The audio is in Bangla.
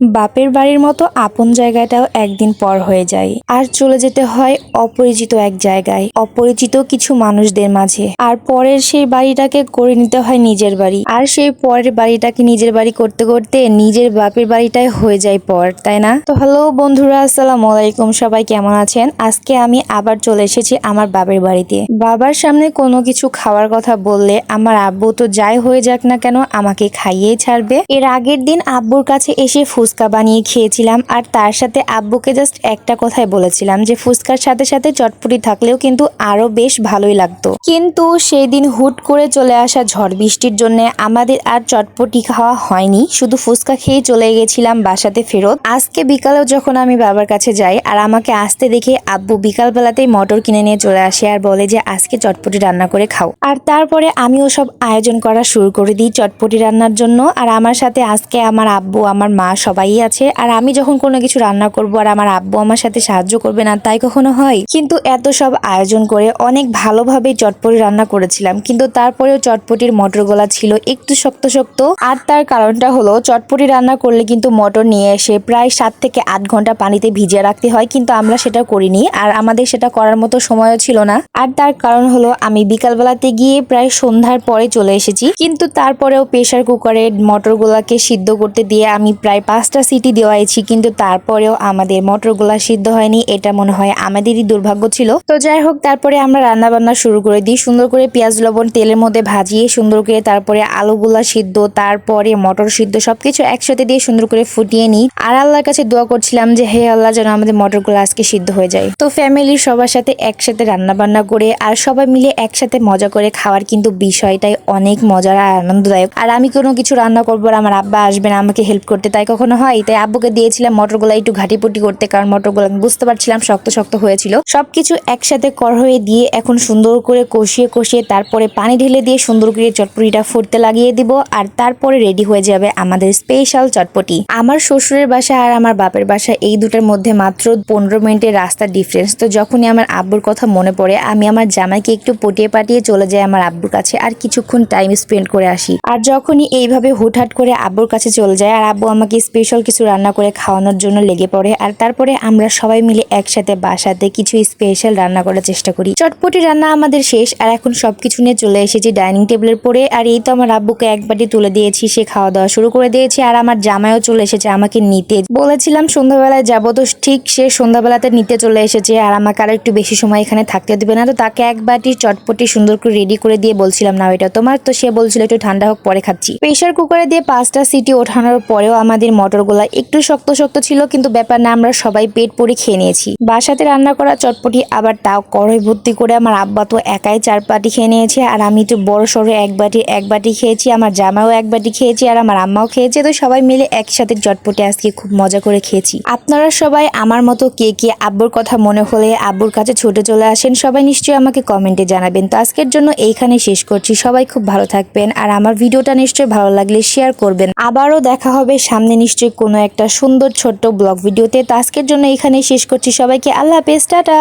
বাপের বাড়ির মতো আপন জায়গাটাও একদিন পর হয়ে যায়। আর চলে যেতে হয় অপরিচিত এক জায়গায়, অপরিচিত কিছু মানুষদের মাঝে। আর পরের সেই বাড়িটাকে করে নিতে হয় নিজের বাড়ি। আর সেই পরের বাড়িটাকে নিজের বাড়ি করতে করতে নিজের বাপের বাড়িটাই হয়ে যায় পর, তাই না? তো হ্যালো বন্ধুরা, আসসালামু আলাইকুম। সবাই কেমন আছেন? আজকে আমি আবার চলে এসেছি আমার বাপের বাড়িতে। বাবার সামনে কোনো কিছু খাওয়ার কথা বললে আমার আব্বু তো যাই হয়ে যাক না কেন আমাকে খাইয়েই ছাড়বে। এর আগের দিন আব্বুর কাছে এসে ফুচকা বানিয়ে খেয়েছিলাম আর তার সাথে আব্বুকে জাস্ট একটা কথাই বলেছিলাম যে ফুচকার সাথে সাথে চটপটি থাকলেও কিন্তু আরও বেশ ভালোই লাগতো। কিন্তু সেই দিন হুট করে চলে আসা ঝড় বৃষ্টির জন্য আমাদের আর চটপটি খাওয়া হয়নি, শুধু ফুচকা খেয়ে চলে গেছিলাম বাসাতে ফেরত। আজকে বিকালেও যখন আমি বাবার কাছে যাই আর আমাকে আসতে দেখে আব্বু বিকাল বেলাতেই মটর কিনে নিয়ে চলে আসে আর বলে যে আজকে চটপটি রান্না করে খাও। আর তারপরে আমিও সব আয়োজন করা শুরু করে দিই চটপটি রান্নার জন্য। আর আমার সাথে আজকে আমার আব্বু, আমার মা সবাই আছে, আর আমি যখন কোনো কিছু রান্না করব আর আমার আব্বু আমার সাথে সাহায্য করবে না, তাই কখনো হয়। কিন্তু এত সব আয়োজন করে অনেক ভালোভাবে চটপটি রান্না করেছিলাম, কিন্তু তারপরেও চটপটির মটর গোলা ছিল একটু শক্ত শক্ত আর তার কারণটা হলো, চটপটি রান্না করলে কিন্তু মটর নিয়ে এসে প্রায় সাত থেকে আট ঘণ্টা পানিতে ভিজিয়ে রাখতে হয়, কিন্তু আমরা সেটা করিনি, আর আমাদের সেটা করার মতো সময়ও ছিল না। আর তার কারণ হলো, আমি বিকালবেলাতে গিয়ে প্রায় সন্ধ্যার পরে চলে এসেছি, কিন্তু তারপরেও প্রেশার কুকারে মটরগুলাকে সিদ্ধ করতে দিয়ে আমি প্রায় পাঁচটা সিটি দেওয়াইছি, কিন্তু তারপরেও আমাদের মটরগুলা সিদ্ধ হয়নি, এটা মনে হয় আমাদেরই দুর্ভাগ্য ছিল। তো যাই হোক, তারপরে আমরা রান্না বান্না শুরু করে দিই। সুন্দর করে পেঁয়াজ, লবণ, তেলের মধ্যে ভাজিয়ে সুন্দর করে তারপরে আলুগুলা সিদ্ধ, তারপরে মটর সিদ্ধ সবকিছু একসাথে দিয়ে সুন্দর করে ফুটিয়ে নিই। আর আল্লাহর কাছে দোয়া করছিলাম যে, হে আল্লাহ, যেন আমাদের মটরগুলো আজকে সিদ্ধ হয়ে যায়। তো ফ্যামিলির সবার সাথে একসাথে রান্না বান্না করে আর সবাই মিলে একসাথে মজা করে খাওয়ার কিন্তু বিষয়টাই অনেক মজার আর আনন্দদায়ক। আর আমি কোনো কিছু রান্না করব আমার আব্বা আসবে না, আমাকে হেল্প করতে, তাই কখনো হয়, তাই আব্বুকে দিয়েছিলাম মটরগুলো একটু ঘাটিপুটি করতে, কারণ মটরগুলো আমি বুঝতে পারছিলাম শক্ত শক্ত হয়েছিল। সবকিছু একসাথে কর হয়ে দিয়ে এখন সুন্দর করে কষিয়ে কষিয়ে তারপরে পানি ঢেলে দিয়ে সুন্দর করে চটপটিটা ফুটতে লাগিয়ে দিব, আর তারপরে রেডি হয়ে যাবে আমাদের স্পেশাল চটপটি। আমার শ্বশুরের বাসা আর আমার বাপের বাসা এই দুটার মধ্যে মাত্র পনেরো মিনিটের রাস্তার ডিফারেন্স তো যখনই আমার আব্বুর কথা মনে পড়ে, আমি আমার জামাইকে একটু পটিয়ে পাটিয়ে চলে যাই আমার আব্বুর কাছে, আর কিছুক্ষণ টাইম স্পেন্ড করে আসি। আর যখনই এইভাবে হুটহাট করে আব্বুর কাছে চলে যায়, আর আব্বু আমাকে স্পেশাল কিছু রান্না করে খাওয়ানোর জন্য লেগে পড়ে আর তারপরে আমরা সবাই মিলে একসাথে বাসাতে কিছু স্পেশাল রান্না করার চেষ্টা করি। চটপটি রান্না আমাদের শেষ আর এখন সবকিছু নিয়ে চলে এসেছি ডাইনিং টেবিলের পরে আর এই তো আমার আব্বুকে এক বাটি তুলে দিয়েছি, সে খাওয়া দাওয়া শুরু করে দিয়েছে আর আমার জামাইও চলে এসেছে আমাকে নিতে। বলেছিলাম সন্ধ্যাবেলায় যাব তো ঠিক সে সন্ধ্যাবেলাতে নিতে চলে এসেছে আর আমাকে আর একটু বেশি সময় এখানে থাকতে দেবে না তো তাকে এক বাটি চটপটি সুন্দর করে রেডি করে দিয়ে বলছিলাম না এটা তোমার। তো সে বলছিল, একটু ঠান্ডা হোক, পরে খাচ্ছি। প্রেশার কুকারে দিয়ে পাঁচটা সিটি ওঠানোর পরেও আমাদের মটরগুলা একটু শক্ত শক্ত ছিল, কিন্তু ব্যাপার না, আমরা সবাই পেট পরে খেয়ে নিয়েছি। বাসাতে রান্না করা চটপটি, আবার তাও কড়াই ভর্তি করে আমার আব্বা তো একাই চার বাটি খেয়ে নিয়েছে, আর আমি তো বড় সড়ো এক বাটি এক বাটি খেয়েছি, আমার জামাও এক বাটি খেয়েছি, আর আমার আম্মাও খেয়েছে, তো সবাই মিলে একসাথে চটপটি আজকে খুব মজা করে খেয়েছি। আপনারা সবাই আমার মতো কে কে আব্বুর কথা মনে হলে আব্বুর কাছে ছুটে চলে আসেন, সবাই নিশ্চয়ই আমাকে কমেন্টে জানাবেন। তো আজকের জন্য এইখানে শেষ করছি, সবাই খুব ভালো থাকবেন, আর আমার ভিডিওটা নিশ্চয়ই ভালো লাগলে শেয়ার করবেন। আবারও দেখা হবে, সামনে নিশ্চয়ই কোনো একটা সুন্দর ছোট্ট ব্লগ ভিডিওতে। তো আজকের জন্য এখানে শেষ করছি। সবাইকে আল্লাহ হাফেজ, টাটা।